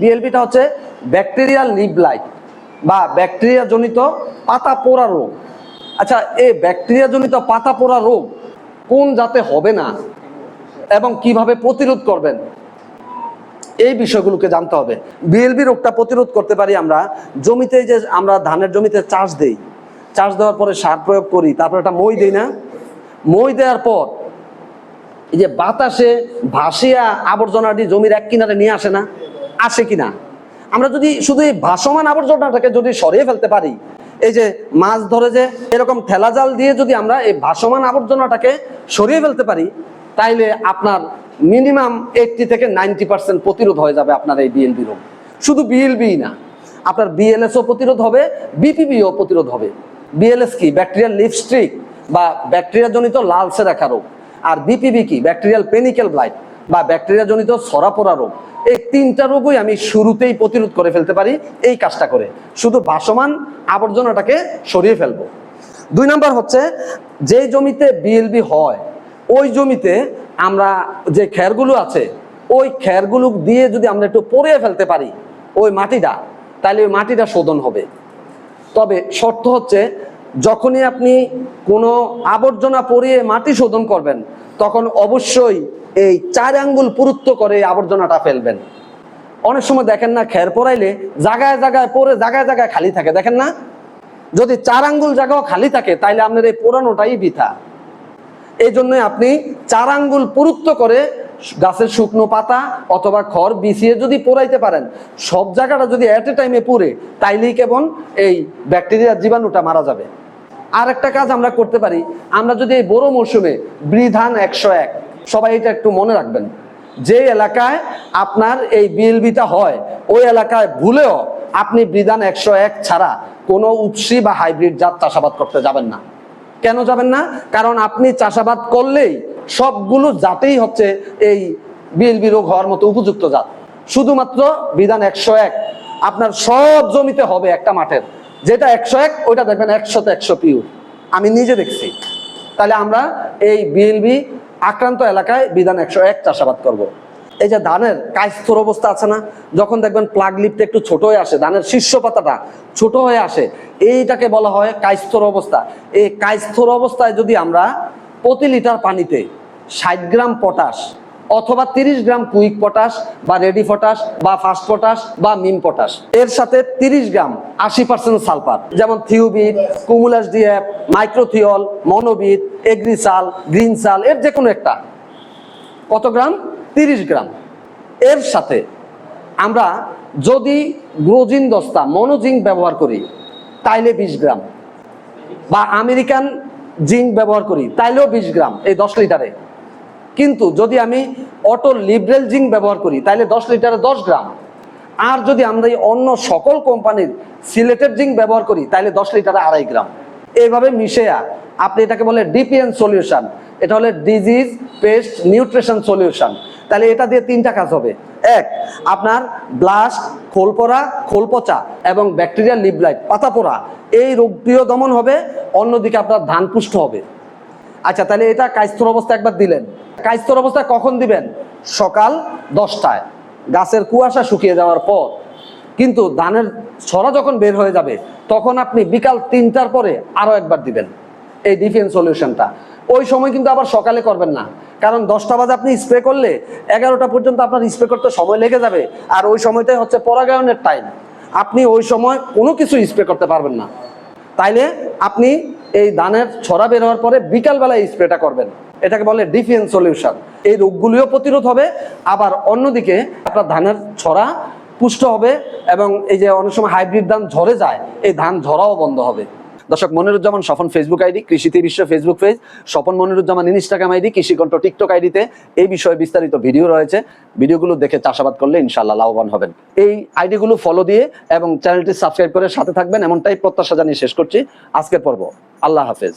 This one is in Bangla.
বিএলপিটা হচ্ছে ব্যাকটেরিয়াল লিভ লাইট বা ব্যাকটেরিয়া জনিত পাতা পোড়া রোগ। আচ্ছা এই ব্যাকটেরিয়া জনিত পাতা পোড়া রোগ কোন জাতে হবে না এবং কীভাবে প্রতিরোধ করবেন, এই বিষয়গুলোকে জানতে হবে। বিএলবি রোগটা প্রতিরোধ করতে পারি আমরা জমিতে যে আমরা ধানের জমিতে চাষ দেই, চাষ দেওয়ার পরে সার প্রয়োগ করি, তারপর একটা মই দেই না। মই দেওয়ার পর এই যে বাতাসে ভাসিয়া আবর্জনাটি জমির এক কিনারে নিয়ে আসে না। আসে কিনা? আমরা যদি শুধু এই ভাসমান আবর্জনাটাকে যদি সরিয়ে ফেলতে পারি, এই যে মাছ ধরে যে এরকম ঠেলা জাল দিয়ে যদি আমরা এই ভাসমান আবর্জনাটাকে সরিয়ে ফেলতে পারি, তাইলে আপনার মিনিমাম এইটটি থেকে নাইনটি পার্সেন্ট প্রতিরোধ হয়ে যাবে আপনার এই বিএলবি রোগ। শুধু বিএলবি না, আপনার বিএলএসও প্রতিরোধ হবে বিপিবিও প্রতিরোধ হবে। বিএলএস কি? ব্যাকটেরিয়াল লিপস্ট্রিক বা ব্যাকটেরিয়া জনিত লালসে দেখা রোগ। আর বিপিবি কি? ব্যাকটেরিয়াল পেনিক্যাল ব্লাইট বা ব্যাকটেরিয়া জনিত সরাপোড়া রোগ। এই তিনটা রোগই আমি শুরুতেই প্রতিরোধ করে ফেলতে পারি এই কাজটা করে। শুধু ভাসমান আবর্জনাটাকে সরিয়ে ফেলব। দুই নাম্বার হচ্ছে, যে জমিতে বিএলবি হয়, ওই জমিতে আমরা যে খ্যারগুলো আছে, ওই খ্যারগুলো দিয়ে যদি আমরা একটু পরিয়ে ফেলতে পারি, ওই মাটিটা, তাহলে ওই মাটিটা শোধন হবে। তবে শর্ত হচ্ছে, যখনই আপনি কোনো আবর্জনা পরিয়ে মাটি শোধন করবেন, তখন অবশ্যই এই চার আঙ্গুল পুরুত্ব করে আবর্জনাটা ফেলবেন। অনেক সময় দেখেন না, খের পরাইলে জায়গায় জায়গায় পরে জায়গায় জায়গায় খালি থাকে। দেখেন না? যদি চার আঙ্গুল জায়গাও খালি থাকে, তাইলে আপনার এই পোড়ানোটাই বৃথা। এই জন্যই আপনি চার আঙ্গুল পুরুত্ব করে গাছের শুকনো পাতা অথবা খড় বিছিয়ে যদি পোড়াইতে পারেন, সব জায়গাটা যদি অ্যাট এ টাইমে পুড়ে, তাইলেই কেবল এই ব্যাকটেরিয়ার জীবাণুটা মারা যাবে। আর একটা কাজ আমরা করতে পারি। আমরা যদি এই বড় মৌসুমে বৃধান একশো এক সবাই এটা একটু মনে রাখবেন। যে এলাকায় আপনার এই বিএলবিটা হয়, ওই এলাকায় ভুলেও আপনি বিধান একশো এক ছাড়া কোনো উৎসী বা হাইব্রিড জাত চাষাবাদ করতে যাবেন না। কেন যাবেন না? কারণ আপনি চাষাবাদ করলেই সবগুলো জাতেই হচ্ছে এই বিএলবি রোগ হওয়ার মতো উপযুক্ত জাত। শুধুমাত্র বিধান একশো এক, আপনার সব জমিতে হবে একটা মাঠের। যেটা একশো এক, ওইটা দেখবেন একশোতে একশো পিউর। আমি নিজে দেখছি। তাহলে আমরা এই বিএলবি আক্রান্ত এলাকায় বিধান একশো এক চাষাবাদ করব। এই যে ধানের কায়স্থর অবস্থা আছে না, যখন দেখবেন প্লাগ লিপটা একটু ছোট হয়ে আসে, ধানের শীর্ষ পাতাটা ছোট হয়ে আসে, এইটাকে বলা হয় কায়স্থর অবস্থা। এই কায়স্থর অবস্থায় যদি আমরা প্রতি লিটার পানিতে ষাট গ্রাম পটাশ অথবা তিরিশ গ্রাম কুইক পটাশ বা রেডি পটাশ বা ফাস্ট পটাশ বা মিম পটাশ। এর সাথে তিরিশ গ্রাম আশি পার্সেন্ট সালফার, যেমন থিওবিট কুমুলাস ডিএফ মাইক্রোথিওল মনোবিট, এগ্রিসাল, গ্রিন সাল, এর যে কোনো একটা। কত গ্রাম? তিরিশ গ্রাম। এর সাথে আমরা যদি গ্রোজিন দস্তা মনোজিঙ্ক ব্যবহার করি, তাইলে বিশ গ্রাম। বা আমেরিকান জিঙ্ক ব্যবহার করি, তাইলেও বিশ গ্রাম এই দশ লিটারে। কিন্তু যদি আমি অটো লিবরেল জিঙ্ক ব্যবহার করি তাহলে দশ লিটারে দশ গ্রাম। আর যদি আমরা এই অন্য সকল কোম্পানির সিলেটেড জিঙ্ক ব্যবহার করি তাহলে দশ লিটারে আড়াই গ্রাম। এইভাবে মিশেয়া আপনি এটাকে বলে ডিপিএন সলিউশন, এটা হলে ডিজিজ, পেস্ট, নিউট্রিশন সলিউশন। তাহলে এটা দিয়ে তিনটা কাজ হবে। এক, আপনার ব্লাস্ট খোল পড়া খোল পচা এবং ব্যাকটেরিয়াল লিবলাইট পাতা পোড়া এই রোগটিও দমন হবে, অন্যদিকে আপনার ধান পুষ্ট হবে। আচ্ছা তাহলে এটা কায়স্থর অবস্থা একবার দিলেন। কায়স্থর অবস্থায় কখন দিবেন? সকাল দশটায়। গাছের কুয়াশা শুকিয়ে যাওয়ার পর। কিন্তু ধানের ছড়া যখন বের হয়ে যাবে, তখন আপনি বিকাল তিনটার পরে আরও একবার দিবেন। এই ডিফেন্স সলিউশনটা ওই সময় কিন্তু আবার সকালে করবেন না। কারণ দশটা বাজে আপনি স্প্রে করলে এগারোটা পর্যন্ত আপনার স্প্রে করতে সময় লেগে যাবে। আর ওই সময়টাই হচ্ছে পরাগায়নের টাইম আপনি ওই সময় কোনো কিছু স্প্রে করতে পারবেন না। তাইলে আপনি এই দানের ছড়া বের হওয়ার পরে বিকালবেলা এই স্প্রেটা করবেন। এটাকে বলে ডিফেন্স সলিউশন। এই রোগগুলিও প্রতিরোধ হবে, আবার অন্যদিকে আপনার ধানের ছড়া পুষ্ট হবে এবং এই যে অনেক সময় হাইব্রিড ধান ঝরে যায়, এই ধান ঝরাও বন্ধ হবে। দর্শক, মনিরুজ্জামান স্বপন ফেসবুক আইডি কৃষিতে বিশ্ব Facebook page Swapan Moniruzzaman Instagram ID Krishikantha TikTok আইডিতে এই বিষয়ে বিস্তারিত ভিডিও রয়েছে। ভিডিওগুলো দেখে চাষাবাদ করলে ইনশাল্লাহ লাভবান হবেন। এই আইডিগুলো ফলো দিয়ে এবং চ্যানেলটি সাবস্ক্রাইব করে সাথে থাকবেন, এমনটাই প্রত্যাশা জানিয়ে শেষ করছি। আজকের পর্ব, আল্লাহ হাফেজ।